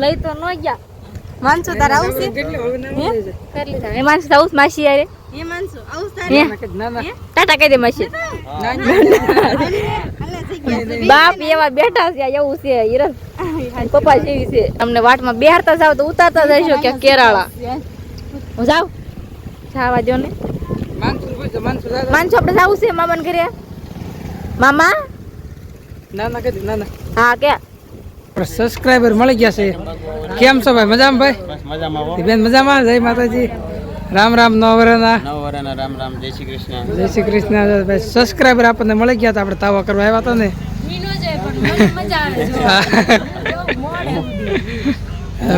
લઈ તો ન ગયા. માનસો તાર આવશે? કરી લીધા. એ માનસો આવું માસી યારે એ માનસો આવું તારે ટાટા કહી દે માસી. બાપ એવા બેઠા છે એવું છે હિરલ પપ્પા જેવી છે. તમને વાટમાં બેહારતા જાવ તો ઉતારતા જઈશો કે કેરાળા. હું જાવ જાવા દો ને. માનસો આપણે જાવું છે મામાને ઘરે? મામા? ના ના કે ના ના હા કે. સબસ્ક્રાઇબર મળી ગયા છે. કેમ છો ભાઈ? મજામાં ભાઈ? મજામાં બેન મજામાં? જય માતાજી. રામ રામ નવરાના નવ રામ રામ જય શ્રી કૃષ્ણ. જય શ્રી કૃષ્ણ. ભાઈ સબસ્ક્રાઇબર આપણને મળી ગયા હતા આપણે તાવા કરવા આવ્યા હતા ને.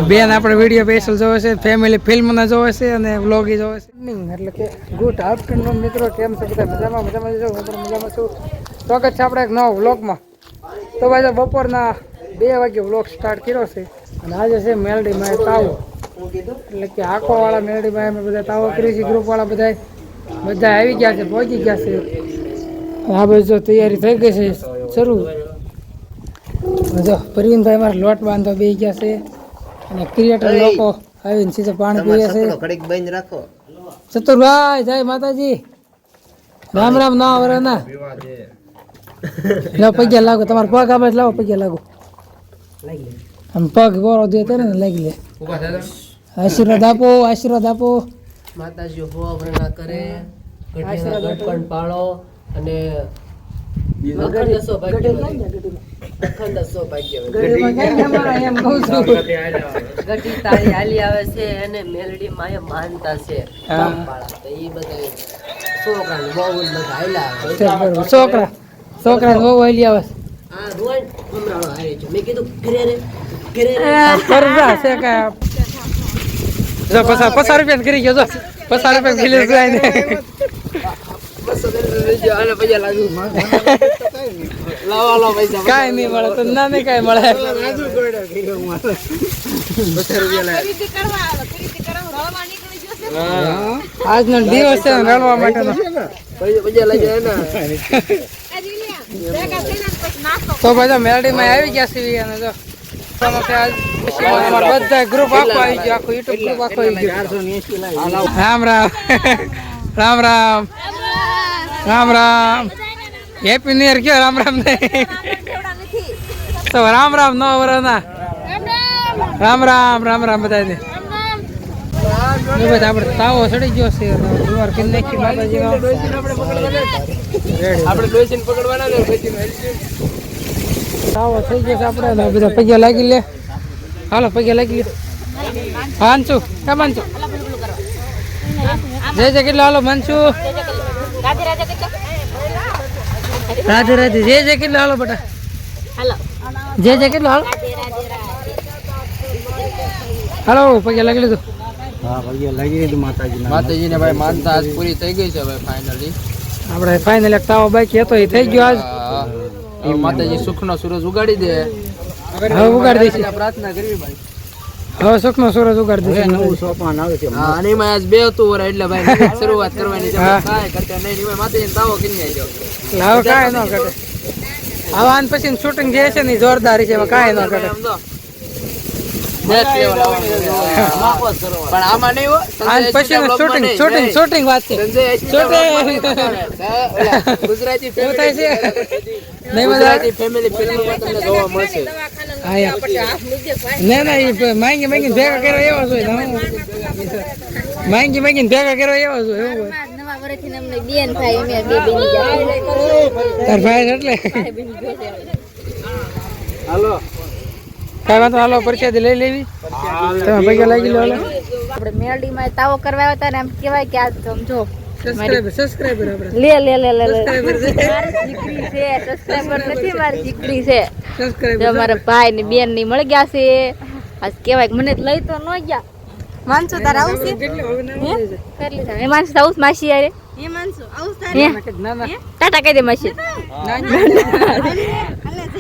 બેન આપણે વીડિયો સ્પેશિયલ જોવે છે ફેમિલી ફિલ્મના જોવે છે અને વ્લોગ જોવે છે. એટલે કે ગુડ આફ્ટરનૂન મિત્રો કેમ છો બધા? મજામાં મજામાં જો હું પણ મજામાં છું. સ્વાગત છે આપણે એક નવા વ્લોગમાં તો ભાઈ જો બપોરના બે વાગે બ્લોક સ્ટાર્ટ કર્યો છે. અને આજે છે મેલડીમાં તાવો. એટલે કે આંખોવાળા મેલડીમાં અમે બધા તાવો કરી છે ગ્રુપવાળા બધા બધા આવી ગયા છે પહોંચી ગયા છે. આ બધું જો તૈયારી થઈ ગઈ છે શરૂ. જો પ્રવીણભાઈ મારા લોટ બાંધો બે ગયા છે. અને ક્રિએટર લોકો આવીને સીધા પાણી પીએ છે. ઘડીક બંધ રાખો. ચતુરભાઈ જય માતાજી. રામ રામ ના વરના લાવો પગ્યા લાગો તમારા પગ આવે લાવો પગ્યા લાગો. આમ પગ બોરો દે ને લાગી લે આશીર્વાદ આપો આશીર્વાદ આપો માતાજી હોવરણા કરે ગઢીના ગઢપણ પાળો અને અખંડ અખંડ ગઢી હાલી આવે છે અને મેલડી માએ માનતા છે. હા. તો ઈ બધા છોકરા બહુ બધા હાલ્યા. છોકરા છોકરા બહુ હાલી આવે છે. આ રોજ હમણાં હારે છે મેં કીધું ઘરે રે ઘરે રે આ છે કાંઈ. જો પચાસ પચાસ રૂપિયા કરી ગયો જો. પચાસ રૂપિયા કિલો જાય ને. કાંઈ નહીં મળે તો ના નહીં કાંઈ મળે. આજનો દિવસ છે ને રડવા માટેનો. તો બધા મેલડીમાં આવી ગયા સીવી અને જો કે બધા ગ્રુપ આખો આવી ગયો આખો યુટ્યુબ ગ્રુપ આખો આવી ગયો. Ram Ram. Ram Ram. Ram Ram. Happy new year કયો રામ રામ ને? તો રામ રામ નો વરના રામ રામ રામ રામ બધાને. બધા આપણે તાવો ચડી ગયો છે જુવાર કરી નાખી માતાજીનો આપણે ડોસીને પકડવાના ને તાવો થઈ ગયો છે આપણે. ને બધા પૈયા લાગી લે. હાલો પૈયા લાગી લે. માનસુ કે માનસુ? જય જય કેટલો હાલો માનસુ. રાધે રાધે જય જય કેટલો હાલો બેટા. હાલો જય જય કેટલો હાલો. હાલો પૈયા લાગી લીધું. માતાજીને ભાઈ માનતા આજ પૂરી થઈ ગઈ છે ભાઈ ફાઇનલી આપણે ફાઇનલ એક તાવો બાકી હતો એ થઈ ગયો આજ. માતાજી સુખનો સૂરજ ઉગાડી દે. હવે ઉગાડી દઈશું પ્રાર્થના કરવી ભાઈ. હવે સુખનો સૂરજ ઉગાડી દઈશું હા અને એમાં આજ બે હતું વર એટલે ભાઈ શરૂઆત કરવાની છે. કાંઈ કરતા નહીં એમાં માતાજીને તાવો કરી આવજો. હવે કાંઈ ન ઘટે. હવે આન પછી શૂટિંગ જે છે ને જોરદાર છે એમાં કાંઈ ન ઘટે આમ તો next level આવવાનું છે. પણ આમાં નહીં હોય પછી શૂટિંગ શૂટિંગ શૂટિંગ વાત છે. ગુજરાતી થાય છે? નહીં ગુજરાતી ફેમિલી ફિલ્મમાં તમને જોવા મળશે. ના ના માંગી માંગીને ભેગા કર્યો એવા હું માંગી માંગીને ભેગા કર્યો એવા તાર ભાઈ એટલે. હાલો. કાંઈ વાંધો હાલો પરસાદી લઈ લેવી. તમે પૈસા લાગી લો હાલો. આપણે મેલડીમાં તાવો કરવા આવ્યા હતા ને એમ કહેવાય કે આ સમજો સબસ્ક્રાઇબર સબસ્ક્રાઇબર આપણે. લે લે લે લે લે. મારી દીકરી છે સબસ્ક્રાઇબર નથી મારી દીકરી છે. સબસ્ક્રાઇબર મારા ભાઈ ને બેનની મળી ગયા છે. આજ કહેવાય કે મને લઈ તો ન ગયા. માનસો તારે આવું છે કેટલો હવે ના મળે કરી લીધા એ માનસો આવું માસી યારે એ માનસો? આવું તારે? ના ના ટાટા કહી દે માસી.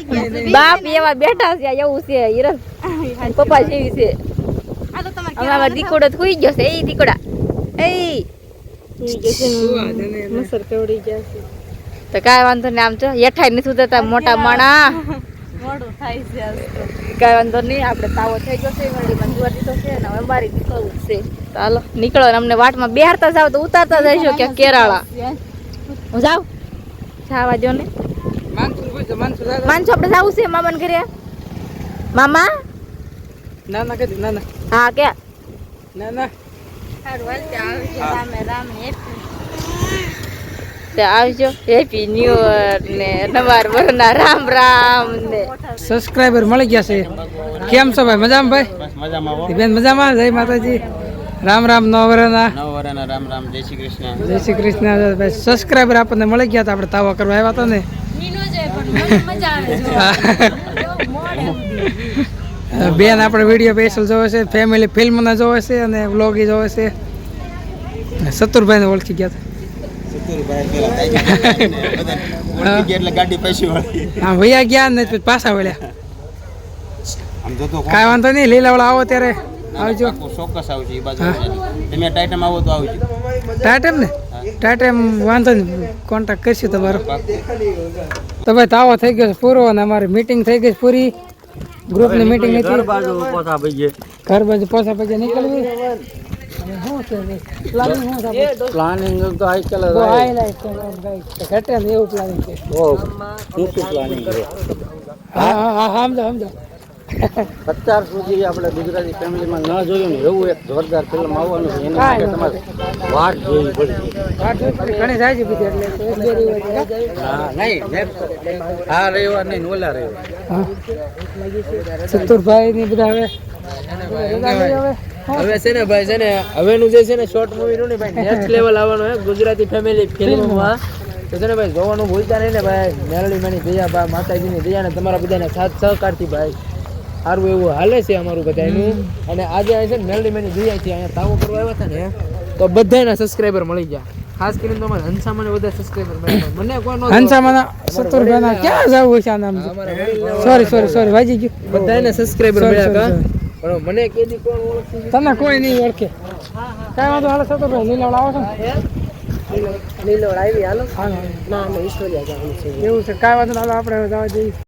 છે બાપ એવા બેઠા છે એવું છે હિરલ પપ્પા જેવી છે. આ તો તમારે હવે આમાં દીકોડો તો ગયો છે એ દીકોડા. એ મસર કેવડી ગયા છે. તો કાંઈ વાંધો નહીં આમ તો હેઠાઈ નથી ઉતરતા મોટા માણા. મોડું થાય છે કાંઈ વાંધો નહીં આપણે તાવો થઈ ગયો છે મંજૂર દીધો છે ને હવે અમારી નીકળવું જ છે. ચાલો નીકળો ને અમને વાટમાં બેહારતા જાવ તો ઉતારતા જઈશું ક્યાં કેરાળા. હું જાઉં? જાવા દો ને. માનસો આપણે જવું છે મામાને ઘરે? મામા? ના ના કે ના ના. હા કે? ના ના. આવજો હેપી. તે આવજો હેપી ન્યુ યર ને નવાર વરના રામ રામ ને. સબસ્ક્રાઇબર મળી ગયા છે. કેમ છો ભાઈ મજામાં ભાઈ? મજામાં બેન મજામાં? જય માતાજી. રામ રામ નવરના નવ વરાના રામ રામ જય શ્રી કૃષ્ણ. જય શ્રી કૃષ્ણ. ભાઈ સબસ્ક્રાઇબર આપણને મળી ગયા હતા આપણે તાવા કરવા આવ્યા હતા ને. બેન આપણે વીડિયો સ્પેશિયલ જોવે છે ફેમિલી ફિલ્મના જોવે છે અને વ્લોગી જોવે છે. સતુરભાઈને ઓળખી ગયા હતા. હા વૈયા ગયા ને પાછા વળ્યા. કાંઈ વાંધો નહીં લીલાવાળા આવો ત્યારે આવજો. ચોક્કસ આવજો એ બાજુ તમે ટાઈટમ આવો તો આવજો. ટાઈમ ને? ટાઈમ વાંધો નહીં કોન્ટેક્ટ કરશું તમારો. તો ભાઈ તાવો થઈ ગયો પૂરો અને અમારી મીટિંગ થઈ ગઈ છે પૂરી. ગ્રુપની મીટિંગ હતી બાજુ ઘર બાજુ પોસા પછી નીકળવી? પ્લાનિંગ તો ઘટે એવું પ્લાનિંગ છે. ઊંચું પ્લાનિંગ છે. હા હા હા સમજો સમજો. અત્યાર સુધી આપણે ગુજરાતી ફેમિલીમાં ન જોયું ને એવું એક જોરદાર ફિલ્મ આવવાનું છે એના માટે તમારે વાટ જોવી છે. હા નહીં આ રવિવાર નહીં ઓલા રવિવાર. હા. ચતુરભાઈ ની બધા હવે? હવે છે ને ભાઈ છે ને હવેનું જે છે ને શોર્ટ મૂવી નું ને ભાઈ નેક્સ્ટ લેવલ આવવાનું છે ગુજરાતી ફેમિલી ફિલ્મમાં તો છે ને ભાઈ જોવાનું ભૂલતા નહીં ને ભાઈ મેરળી માની દયા ભાઈ માતાજીની દયા ને તમારા બધાને સાથ સહકારથી ભાઈ. સારું એવું હાલે છે અમારું બધાનું અને આજે આવે છે ને મેલડી મેની જોયા દયાથી અહીંયા તાવો કરવા આવ્યા હતા ને. તો બધાના સબસ્ક્રાઈબર મળી ગયા. ખાસ કરીને તો અમારે હંસામાને બધા સબસ્ક્રાઈબર મળ્યા મને કોઈ. હંસામાના સતુરભાઈ રૂપિયાના ક્યાં જવું છે આ નામ સોરી સોરી સોરી વાજી ગયું. બધાને સબસ્ક્રાઈબર મળ્યા કા? પણ મને કેદી કોણ ઓળખે? તને કોઈ નહીં ઓળખે. કાંઈ વાંધો હાલો સતુરભાઈ લીલાવડા આવો છો ને. આવી હાલો. ના અમે ઈશ્વરિયા જવાનું છે. એવું છે કાંઈ વાંધો હાલો આપણે જવા જઈએ.